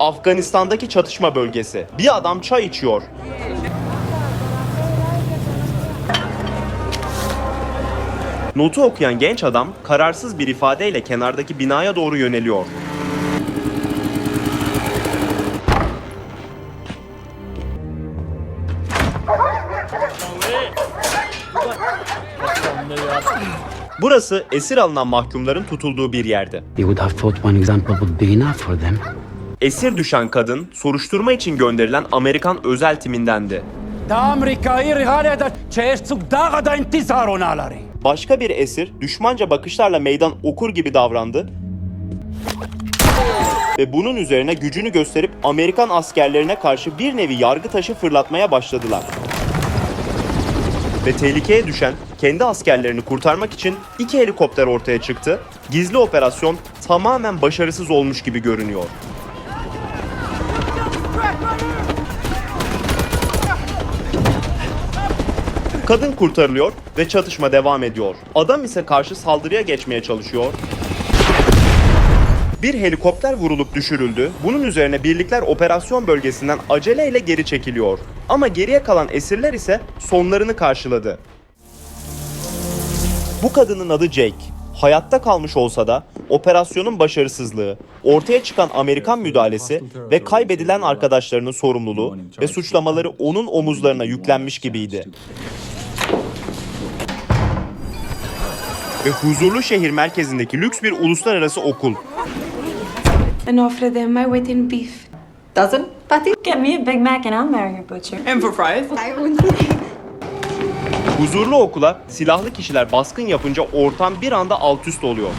Afganistan'daki çatışma bölgesi. Bir adam çay içiyor. Notu okuyan genç adam kararsız bir ifadeyle kenardaki binaya doğru yöneliyor. Burası esir alınan mahkumların tutulduğu bir yerdi. You would have thought one example would be enough for them. Esir düşen kadın soruşturma için gönderilen Amerikan özel timindendi. Başka bir esir düşmanca bakışlarla meydan okur gibi davrandı ve bunun üzerine gücünü gösterip Amerikan askerlerine karşı bir nevi yargı taşı fırlatmaya başladılar. Ve tehlikeye düşen kendi askerlerini kurtarmak için iki helikopter ortaya çıktı. Gizli operasyon tamamen başarısız olmuş gibi görünüyor. Kadın kurtarılıyor ve çatışma devam ediyor. Adam ise karşı saldırıya geçmeye çalışıyor. Bir helikopter vurulup düşürüldü. Bunun üzerine birlikler operasyon bölgesinden aceleyle geri çekiliyor. Ama geriye kalan esirler ise sonlarını karşıladı. Bu kadının adı Jake. Hayatta kalmış olsa da operasyonun başarısızlığı, ortaya çıkan Amerikan müdahalesi ve kaybedilen arkadaşlarının sorumluluğu ve suçlamaları onun omuzlarına yüklenmiş gibiydi. Ve huzurlu şehir merkezindeki lüks bir uluslararası okul. An offer them my wedding beef. Dozen, Patty? Get me a Big Mac and I'll marry your butcher. And for fries? Huzurlu okula silahlı kişiler baskın yapınca ortam bir anda alt üst oluyor.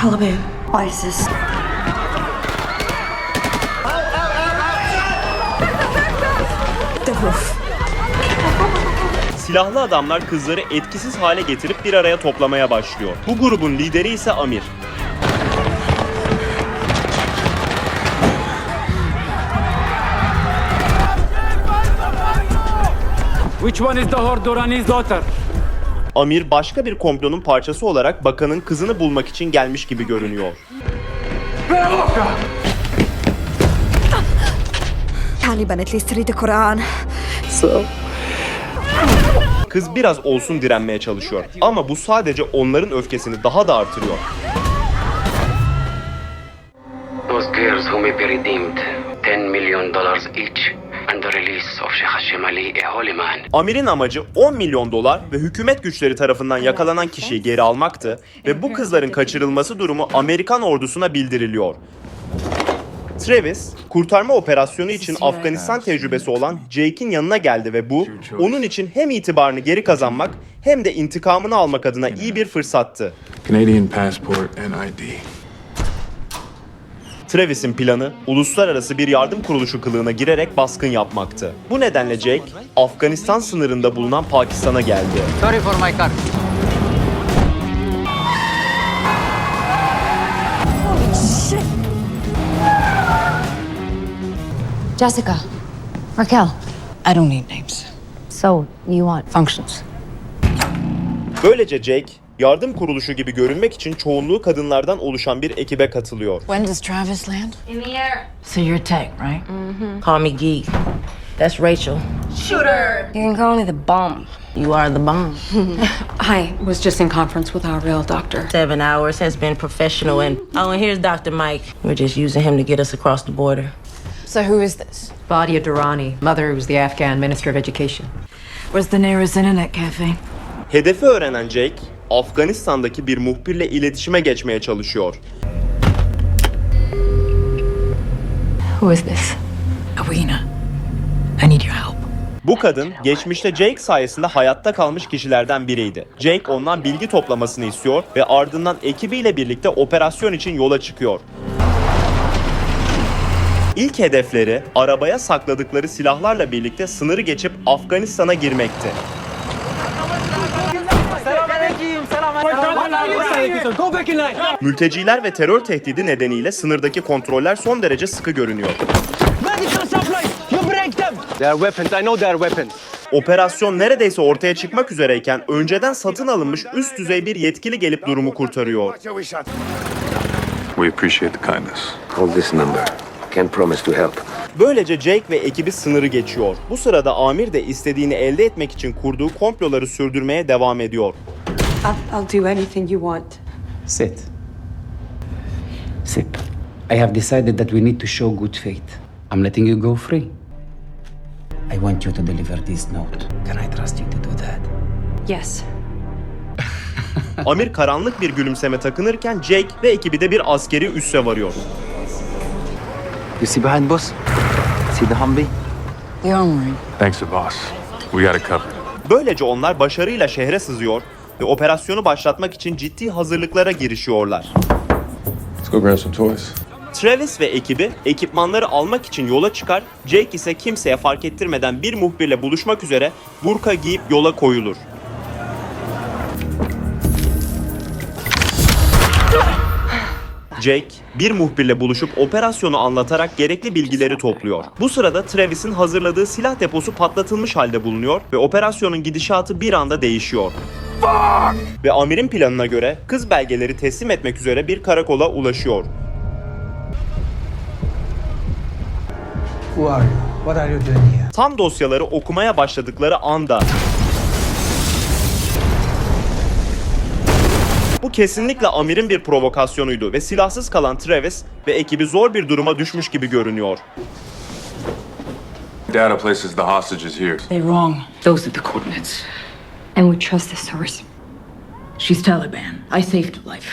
Taliban. ISIS. The roof. Silahlı adamlar kızları etkisiz hale getirip bir araya toplamaya başlıyor. Bu grubun lideri ise Amir. Which one is the Hordorani's daughter? Amir başka bir komplonun parçası olarak bakanın kızını bulmak için gelmiş gibi görünüyor. Taliban at least read the Quran. Kız biraz olsun direnmeye çalışıyor. Ama bu sadece onların öfkesini daha da artırıyor. Those girls who may be redeemed, 10 million dollars each, and the release of Sheikh Hashim Ali, a holy man. Amir'in amacı 10 milyon dolar ve hükümet güçleri tarafından yakalanan kişiyi geri almaktı ve bu kızların kaçırılması durumu Amerikan ordusuna bildiriliyor. Travis, kurtarma operasyonu için Afganistan tecrübesi olan Jake'in yanına geldi ve bu, onun için hem itibarını geri kazanmak hem de intikamını almak adına iyi bir fırsattı. Canadian passport and ID. Travis'in planı uluslararası bir yardım kuruluşu kılığına girerek baskın yapmaktı. Bu nedenle Jake, Afganistan sınırında bulunan Pakistan'a geldi. Sorry for my car. Jessica. Raquel. I don't need names. So, you want functions? Böylece Jake, yardım kuruluşu gibi görünmek için çoğunluğu kadınlardan oluşan bir ekibe katılıyor. When does Travis land? In the air. So you're tech, right? Mm-hmm. Call me Geek. That's Rachel. Shooter. You can call me the bomb. You are the bomb. I was just in conference with our real doctor. Seven hours has been professional and oh, and here's Dr. Mike. We're just using him to get us across the border. So, who is this? Badia Durrani, mother who was the Afghan Minister of Education. Where's the nearest internet cafe? Hedefi öğrenen Jake, Afganistan'daki bir muhbirle iletişime geçmeye çalışıyor. Who is this? Arena. I need your help. Bu kadın geçmişte Jake sayesinde hayatta kalmış kişilerden biriydi. Jake ondan bilgi toplamasını istiyor ve ardından ekibiyle birlikte operasyon için yola çıkıyor. İlk hedefleri arabaya sakladıkları silahlarla birlikte sınırı geçip Afganistan'a girmekti. Mülteciler ve terör tehdidi nedeniyle sınırdaki kontroller son derece sıkı görünüyor. Operasyon neredeyse ortaya çıkmak üzereyken önceden satın alınmış üst düzey bir yetkili gelip durumu kurtarıyor. We appreciate the kindness. Hold this number. Can't promise to help. Böylece Jake ve ekibi sınırı geçiyor. Bu sırada Amir de istediğini elde etmek için kurduğu komploları sürdürmeye devam ediyor. I'll, I'll do anything you want. Sit. Sit. I have decided that we need to show good faith. I'm letting you go free. I want you to deliver this note. Can I trust you to do that? Yes. Amir karanlık bir gülümseme takınırken Jake ve ekibi de bir askeri üsse varıyor. You see behind boss? See the Humvee? The armory. Thanks, boss. We got it covered. Böylece onlar başarıyla şehre sızıyor ve operasyonu başlatmak için ciddi hazırlıklara girişiyorlar. Let's go grab some toys. Travis ve ekibi ekipmanları almak için yola çıkar, Jake ise kimseye fark ettirmeden bir muhbirle buluşmak üzere burka giyip yola koyulur. Jake, bir muhbirle buluşup operasyonu anlatarak gerekli bilgileri topluyor. Bu sırada Travis'in hazırladığı silah deposu patlatılmış halde bulunuyor ve operasyonun gidişatı bir anda değişiyor. Ve Amir'in planına göre kız belgeleri teslim etmek üzere bir karakola ulaşıyor. Who are you? What are you doing here? Tam dosyaları okumaya başladıkları anda kesinlikle Amir'in bir provokasyonuydu ve silahsız kalan Travis ve ekibi zor bir duruma düşmüş gibi görünüyor. Data places the hostages here. They're wrong. Those are the coordinates. And we trust the source. She's Taliban. I saved a life.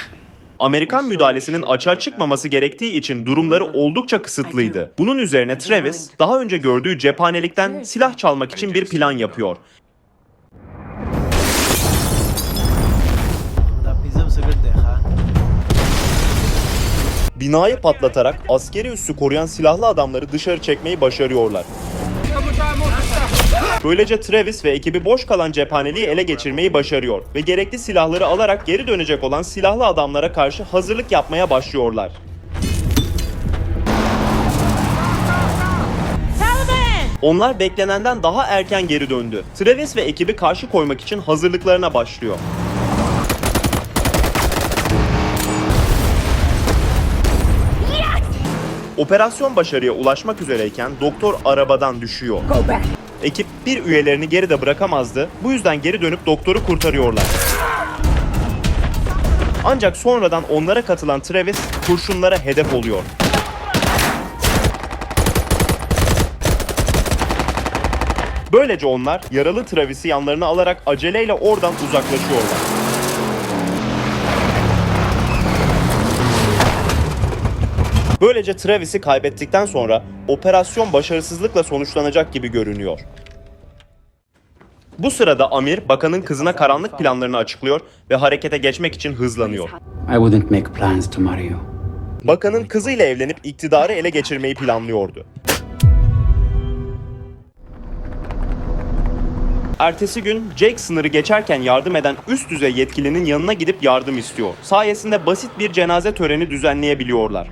Amerikan müdahalesinin açığa çıkmaması gerektiği için durumları oldukça kısıtlıydı. Bunun üzerine Travis daha önce gördüğü cephanelikten silah çalmak için bir plan yapıyor. Binayı patlatarak askeri üssü koruyan silahlı adamları dışarı çekmeyi başarıyorlar. Böylece Travis ve ekibi boş kalan cephaneliği ele geçirmeyi başarıyor ve gerekli silahları alarak geri dönecek olan silahlı adamlara karşı hazırlık yapmaya başlıyorlar. Onlar beklenenden daha erken geri döndü. Travis ve ekibi karşı koymak için hazırlıklarına başlıyor. Operasyon başarıya ulaşmak üzereyken doktor arabadan düşüyor. Ekip bir üyelerini geride bırakamazdı. Bu yüzden geri dönüp doktoru kurtarıyorlar. Ancak sonradan onlara katılan Travis kurşunlara hedef oluyor. Böylece onlar yaralı Travis'i yanlarına alarak aceleyle oradan uzaklaşıyorlar. Böylece Travis'i kaybettikten sonra operasyon başarısızlıkla sonuçlanacak gibi görünüyor. Bu sırada Amir, bakanın kızına karanlık planlarını açıklıyor ve harekete geçmek için hızlanıyor. I wouldn't make plans to marry you. Bakanın kızıyla evlenip iktidarı ele geçirmeyi planlıyordu. Ertesi gün Jake sınırı geçerken yardım eden üst düzey yetkilinin yanına gidip yardım istiyor. Sayesinde basit bir cenaze töreni düzenleyebiliyorlar.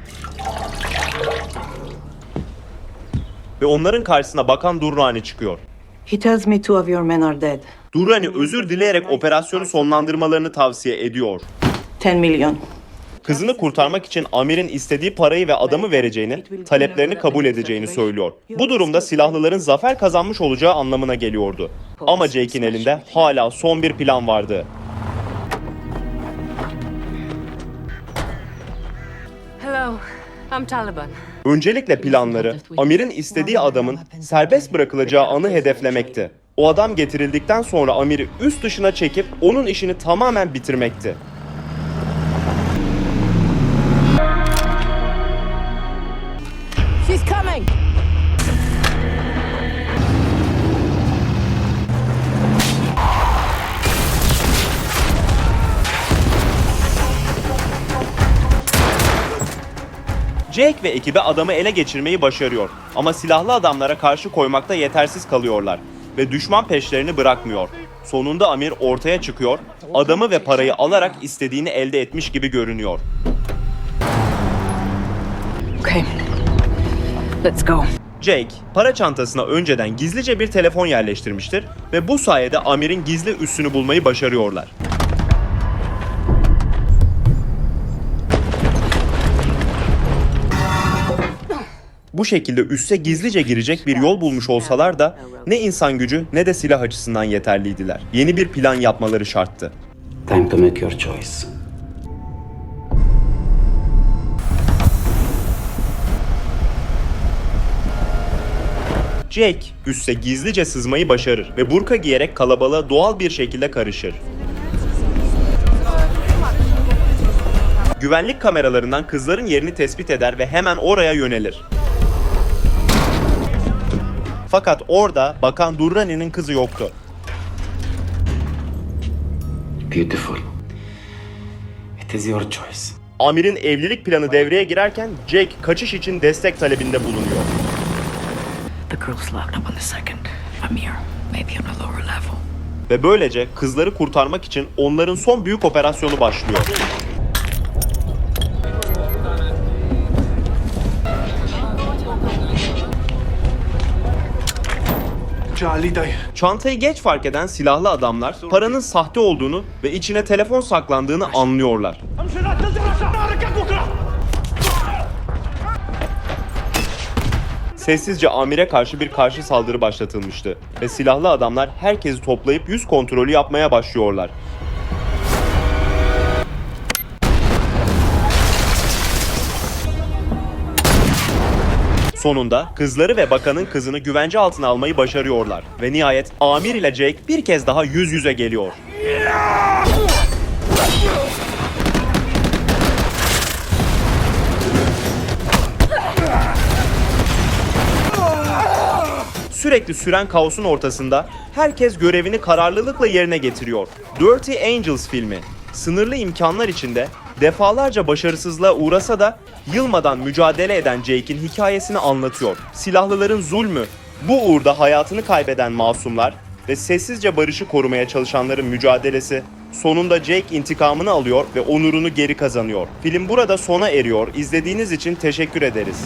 Ve onların karşısına bakan Durrani çıkıyor. He tells me two of your men are dead. Durrani özür dileyerek operasyonu sonlandırmalarını tavsiye ediyor. 10 million. Kızını kurtarmak için Amir'in istediği parayı ve adamı vereceğini, taleplerini kabul edeceğini söylüyor. Bu durumda silahlıların zafer kazanmış olacağı anlamına geliyordu. Ama Jake'in elinde hala son bir plan vardı. Hello. Öncelikle planları Amir'in istediği adamın serbest bırakılacağı anı hedeflemekti. O adam getirildikten sonra Amir'i üst dışına çekip onun işini tamamen bitirmekti. Jake ve ekibi adamı ele geçirmeyi başarıyor ama silahlı adamlara karşı koymakta yetersiz kalıyorlar ve düşman peşlerini bırakmıyor. Sonunda Amir ortaya çıkıyor, adamı ve parayı alarak istediğini elde etmiş gibi görünüyor. Okay. Let's go. Jake, para çantasına önceden gizlice bir telefon yerleştirmiştir ve bu sayede Amir'in gizli üssünü bulmayı başarıyorlar. Bu şekilde üsse gizlice girecek bir yol bulmuş olsalar da ne insan gücü ne de silah açısından yeterliydiler. Yeni bir plan yapmaları şarttı. Time to make your choice. Jake üsse gizlice sızmayı başarır ve burka giyerek kalabalığa doğal bir şekilde karışır. Güvenlik kameralarından kızların yerini tespit eder ve hemen oraya yönelir. Fakat orada Bakan Durrani'nin kızı yoktu. Beautiful. It is your choice. Amir'in evlilik planı devreye girerken Jake kaçış için destek talebinde bulunuyor. The girl's locked up on the second. Here. Maybe on a lower level. Ve böylece kızları kurtarmak için onların son büyük operasyonu başlıyor. Charlie dayı. Çantayı geç fark eden silahlı adamlar paranın sahte olduğunu ve içine telefon saklandığını anlıyorlar. Sessizce amire karşı bir karşı saldırı başlatılmıştı ve silahlı adamlar herkesi toplayıp yüz kontrolü yapmaya başlıyorlar. Sonunda kızları ve bakanın kızını güvence altına almayı başarıyorlar ve nihayet Amir ile Jake bir kez daha yüz yüze geliyor. Sürekli süren kaosun ortasında herkes görevini kararlılıkla yerine getiriyor. Dirty Angels filmi sınırlı imkanlar içinde defalarca başarısızlığa uğrasa da yılmadan mücadele eden Jake'in hikayesini anlatıyor. Silahlıların zulmü, bu uğurda hayatını kaybeden masumlar ve sessizce barışı korumaya çalışanların mücadelesi sonunda Jake intikamını alıyor ve onurunu geri kazanıyor. Film burada sona eriyor. İzlediğiniz için teşekkür ederiz.